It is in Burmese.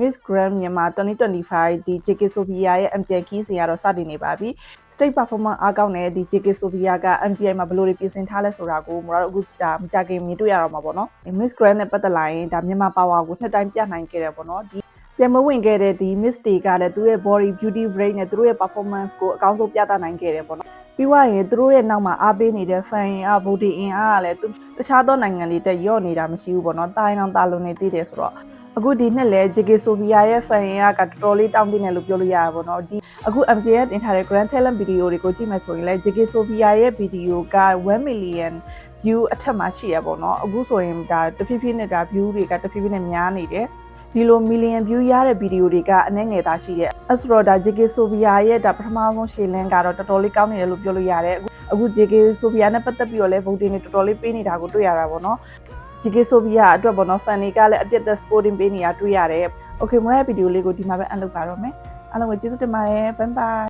Miss Grand မြန်မာ2025ဒီ JK Sophia ရဲ့ MGI ခီးစဉ်ကတော့စတင်နေပါပြီ State Performance အားကောင်းတဲ့ဒီ JK Sophia က MGI မှာဘယ်လိုတွေပြင်ဆင်ထားလဲဆိုတာကိုမတို့အခုဒါမကြခင်မြင်တွေ့ရတော့မှာပေါ့နော် Miss Grand နဲ့ပတ်သက်လာရင်ဒါမြန်မာ power ကိုနှစ်တိုင်းပြနိုင်ခဲ့တယ်ပေါ့နော်ဒီပြန်မဝင်ခဲ့တဲ့ဒီ Miss Day ကလည်းသူရဲ့ body beauty brain နဲ့သူတို့ရဲ့ performance ကိုအကောင်းဆုံးပြသနိုင်ခဲ့တယ်ပေါ့နော်ပြီးွားရင်သူတို့ရဲ့နောက်မှာအားပေးနေတဲ့ fan အား body အင်အားကလည်းသူတခြားသောနိုင်ငံတွေတက်ရော့နေတာမရှိဘူးပေါ့နော်တာရင်အောင်တာလုံနေသေးတယ်ဆိုတော့ အခုဒီနှစ်လဲ JK Sophia ရဲ့ fan အားကတော်တော်လေးတောင်းတင်းတယ်လို့ပြောလို့ရတာပေါ့နော်ဒီအခု MJ ရဲ့တင်ထားတဲ့ Grand Talent video တွေကိုကြည့်မယ်ဆိုရင်လဲ JK Sophia ရဲ့ video က1 million view အထက်မှာရှိရပေါ့နော်အခုဆိုရင်ဒါတဖြည်းဖြည်းနဲ့ဒါ view တွေကတဖြည်းဖြည်းနဲ့များနေတယ်ဒီလို million view ရတဲ့ဗီဒီယိုတွေကအနည်းငယ်သားရှိတယ်။အဲဆိုတော့ဒါ JK Sophia ရဲ့ဒါပထမဆုံးရှေ့လန်းကတော့တော်တော်လေးကောင်းနေတယ်လို့ပြောလို့ရတယ်။အခု JK Sophia နဲ့ပတ်သက်ပြီးတော့လည်း voting တွေတော်တော်လေးပေးနေတာကိုတွေ့ရတာပေါ့နော်။ JK Sophia အတွက်ပေါ့နော် fan တွေကလည်းအပြည့်သက် supporting ပေးနေတာတွေ့ရတယ်။ Okay မရတဲ့ဗီဒီယိုလေးကိုဒီမှာပဲအပ်လုပ်ပါတော့မယ်။အားလုံးကိုကျေးဇူးတင်ပါတယ်။ Bye bye